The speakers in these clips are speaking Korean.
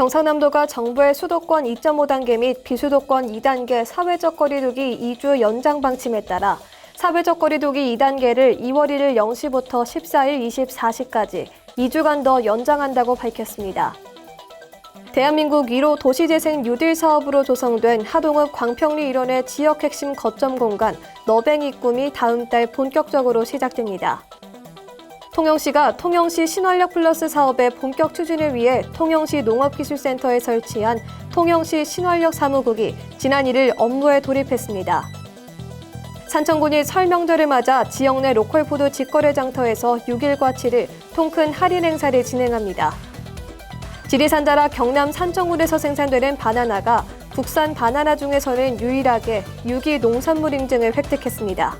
경상남도가 정부의 수도권 2.5단계 및 비수도권 2단계 사회적 거리두기 2주 연장 방침에 따라 사회적 거리두기 2단계를 2월 1일 0시부터 14일 24시까지 2주간 더 연장한다고 밝혔습니다. 대한민국 1호 도시재생 뉴딜 사업으로 조성된 하동읍 광평리 일원의 지역 핵심 거점 공간 너뱅이 꿈이 다음 달 본격적으로 시작됩니다. 통영시가 통영시 신활력 플러스 사업의 본격 추진을 위해 통영시 농업기술센터에 설치한 통영시 신활력 사무국이 지난 1일 업무에 돌입했습니다. 산청군이 설 명절을 맞아 지역 내 로컬푸드 직거래 장터에서 6일과 7일 통큰 할인 행사를 진행합니다. 지리산자라 경남 산청군에서 생산되는 바나나가 국산 바나나 중에서는 유일하게 유기 농산물 인증을 획득했습니다.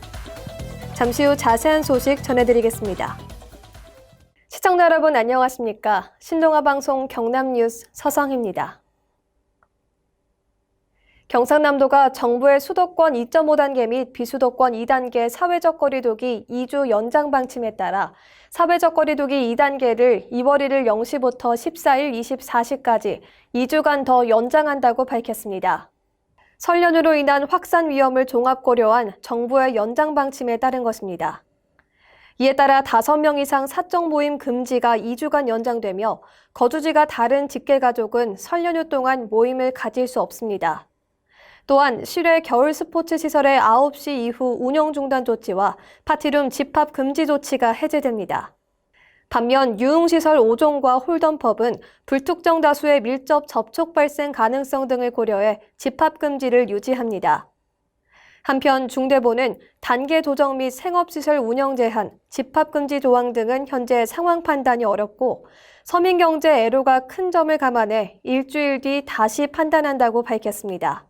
잠시 후 자세한 소식 전해드리겠습니다. 시청자 여러분 안녕하십니까? 신동아 방송 경남 뉴스 서성입니다. 경상남도가 정부의 수도권 2.5단계 및 비수도권 2단계 사회적 거리두기 2주 연장 방침에 따라 사회적 거리두기 2단계를 2월 1일 0시부터 14일 24시까지 2주간 더 연장한다고 밝혔습니다. 설 연휴로 인한 확산 위험을 종합 고려한 정부의 연장 방침에 따른 것입니다. 이에 따라 5명 이상 사적 모임 금지가 2주간 연장되며 거주지가 다른 직계 가족은 설 연휴 동안 모임을 가질 수 없습니다. 또한 실외 겨울 스포츠 시설의 9시 이후 운영 중단 조치와 파티룸 집합 금지 조치가 해제됩니다. 반면 유흥시설 5종과 홀덤펍은 불특정 다수의 밀접 접촉 발생 가능성 등을 고려해 집합 금지를 유지합니다. 한편 중대본은 단계 조정 및 생업시설 운영 제한, 집합금지 조항 등은 현재 상황 판단이 어렵고 서민경제 애로가 큰 점을 감안해 일주일 뒤 다시 판단한다고 밝혔습니다.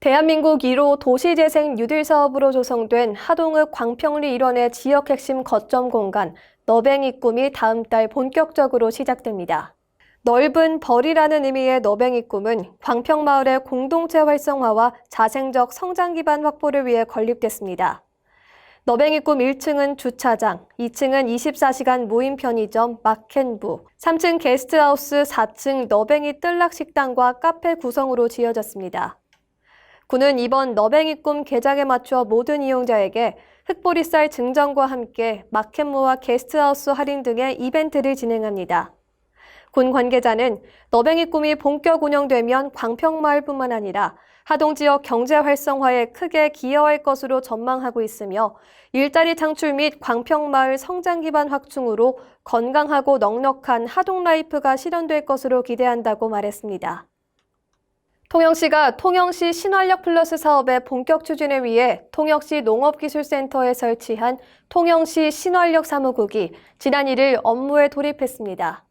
대한민국 1호 도시재생 뉴딜 사업으로 조성된 하동읍 광평리 일원의 지역 핵심 거점 공간 너뱅이 꿈이 다음 달 본격적으로 시작됩니다. 넓은 벌이라는 의미의 너뱅이 꿈은 광평마을의 공동체 활성화와 자생적 성장 기반 확보를 위해 건립됐습니다. 너뱅이 꿈 1층은 주차장, 2층은 24시간 무인 편의점, 마켓부, 3층 게스트하우스, 4층 너뱅이 뜰락 식당과 카페 구성으로 지어졌습니다. 군은 이번 너뱅이 꿈 개장에 맞춰 모든 이용자에게 흑보리쌀 증정과 함께 마켓무와 게스트하우스 할인 등의 이벤트를 진행합니다. 군 관계자는 너뱅이 꿈이 본격 운영되면 광평마을뿐만 아니라 하동 지역 경제 활성화에 크게 기여할 것으로 전망하고 있으며 일자리 창출 및 광평마을 성장 기반 확충으로 건강하고 넉넉한 하동 라이프가 실현될 것으로 기대한다고 말했습니다. 통영시가 통영시 신활력 플러스 사업의 본격 추진을 위해 통영시 농업기술센터에 설치한 통영시 신활력 사무국이 지난 1일 업무에 돌입했습니다.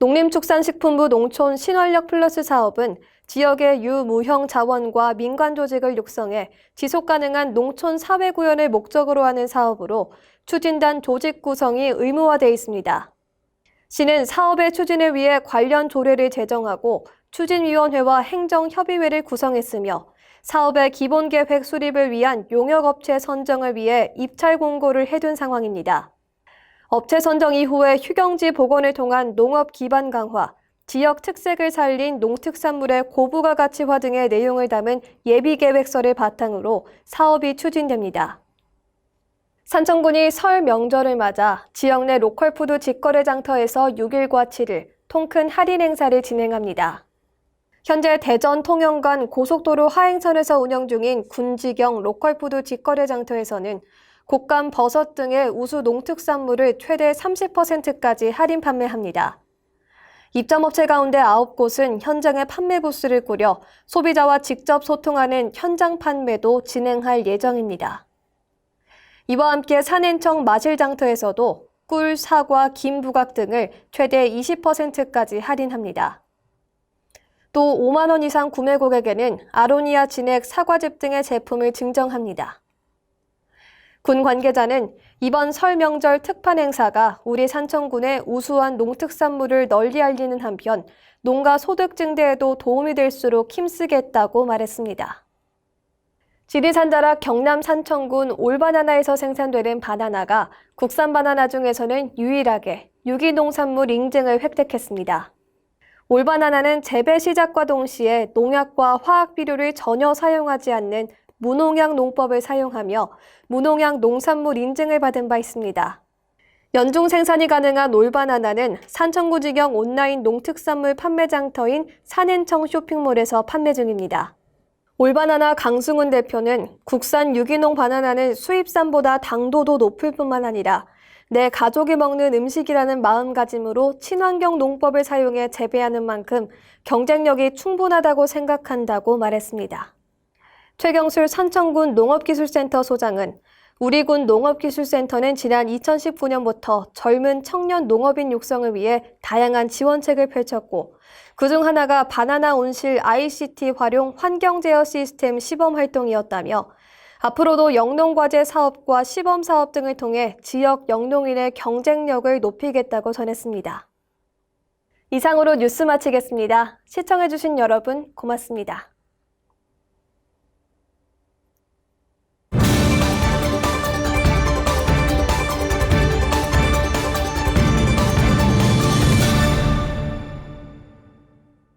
농림축산식품부 농촌 신활력 플러스 사업은 지역의 유무형 자원과 민간 조직을 육성해 지속 가능한 농촌 사회 구현을 목적으로 하는 사업으로 추진단 조직 구성이 의무화돼 있습니다. 시는 사업의 추진을 위해 관련 조례를 제정하고 추진위원회와 행정협의회를 구성했으며 사업의 기본 계획 수립을 위한 용역업체 선정을 위해 입찰 공고를 해둔 상황입니다. 업체 선정 이후에 휴경지 복원을 통한 농업 기반 강화, 지역 특색을 살린 농특산물의 고부가 가치화 등의 내용을 담은 예비 계획서를 바탕으로 사업이 추진됩니다. 산청군이 설 명절을 맞아 지역 내 로컬푸드 직거래 장터에서 6일과 7일 통큰 할인 행사를 진행합니다. 현재 대전 통영 간 고속도로 하행선에서 운영 중인 군지경 로컬푸드 직거래 장터에서는 곶감 버섯 등의 우수 농특산물을 최대 30%까지 할인 판매합니다. 입점업체 가운데 9곳은 현장에 판매 부스를 꾸려 소비자와 직접 소통하는 현장 판매도 진행할 예정입니다. 이와 함께 산행청 마실장터에서도 꿀, 사과, 김 부각 등을 최대 20%까지 할인합니다. 또 5만 원 이상 구매 고객에는 아로니아 진액 사과즙 등의 제품을 증정합니다. 군 관계자는 이번 설 명절 특판 행사가 우리 산청군의 우수한 농특산물을 널리 알리는 한편 농가 소득 증대에도 도움이 될수록 힘쓰겠다고 말했습니다. 지리산자라 경남 산청군 올바나나에서 생산되는 바나나가 국산 바나나 중에서는 유일하게 유기농산물 인증을 획득했습니다. 올바나나는 재배 시작과 동시에 농약과 화학 비료를 전혀 사용하지 않는 무농약 농법을 사용하며 무농약 농산물 인증을 받은 바 있습니다. 연중 생산이 가능한 올바나나는 산청구지경 온라인 농특산물 판매장터인 산엔청 쇼핑몰에서 판매 중입니다. 올바나나 강승훈 대표는 국산 유기농 바나나는 수입산보다 당도도 높을 뿐만 아니라 내 가족이 먹는 음식이라는 마음가짐으로 친환경 농법을 사용해 재배하는 만큼 경쟁력이 충분하다고 생각한다고 말했습니다. 최경술 산청군 농업기술센터 소장은 우리 군 농업기술센터는 지난 2019년부터 젊은 청년 농업인 육성을 위해 다양한 지원책을 펼쳤고 그중 하나가 바나나 온실 ICT 활용 환경 제어 시스템 시범 활동이었다며 앞으로도 영농과제 사업과 시범 사업 등을 통해 지역 영농인의 경쟁력을 높이겠다고 전했습니다. 이상으로 뉴스 마치겠습니다. 시청해주신 여러분 고맙습니다.